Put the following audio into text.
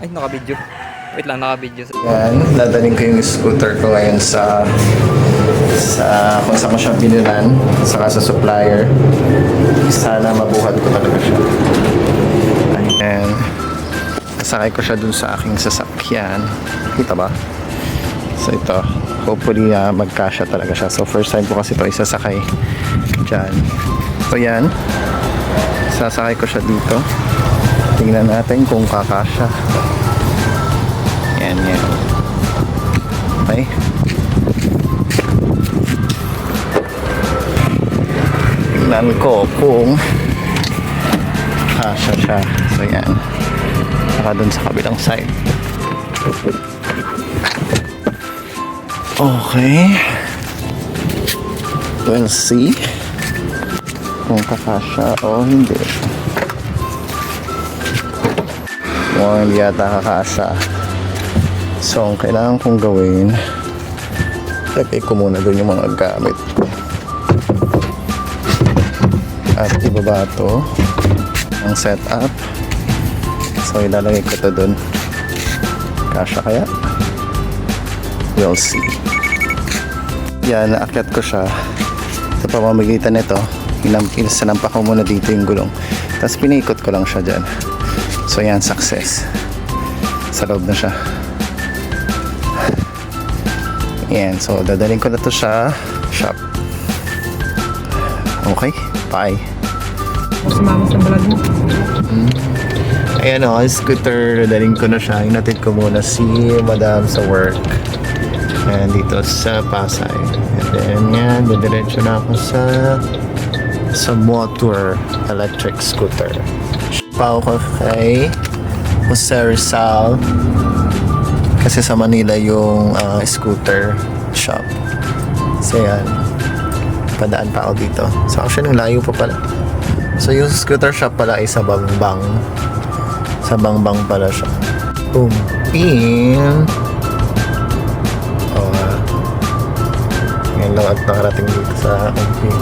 Ay, naka-video. Wait lang, naka-video. Yan, dadaling ko yung scooter ko ngayon sa sa kung saan ko siya binilan, saka sa supplier. Sana mabuhat ko talaga siya. And sakay ko siya dun sa aking sasakyan. Kita ba? So ito, hopefully uh, magkasya talaga siya. So first time ko kasi ito isasakay dyan. So yan, sasakay ko siya dito. Tingnan natin kung kakasya. Yan, yan. Okay. Tingnan ko kung kasya siya. So yan. Saka dun sa kabilang side. Okay. We'll see kung kakasya o hindi. Mukhang hindi yata kakasya. So, ang kailangan kong gawin, lagay ko muna doon yung mga gamit ko. At ibaba to ang setup. So, ilalagay ko to doon. Kasha kaya? We'll see. Yan, naakyat ko siya. Sa pamamagitan nito, inam, sinampa ko muna dito yung gulong. Tapos pinaikot ko lang siya dyan. So, yan, success. Sa loob na siya. Yan, so dadaling ko na to sa shop. Okay, bye. Sumama sa balag mo. Ayan o, scooter, dadaling ko na siya. Inatid ko muna si madam sa work. Ayan, dito sa Pasay. And then, yan, didiretso na ako sa sa motor electric scooter. Pa ako kay Jose Rizal kasi sa Manila yung ah, scooter shop. So yan, padaan pa ako dito. So actually, ang layo pa pala. So yung scooter shop pala ay sa Bangbang. Sa Bangbang pala siya. Boom. Pin. Oh, ah. Ngayon lang at nakarating dito sa Umping.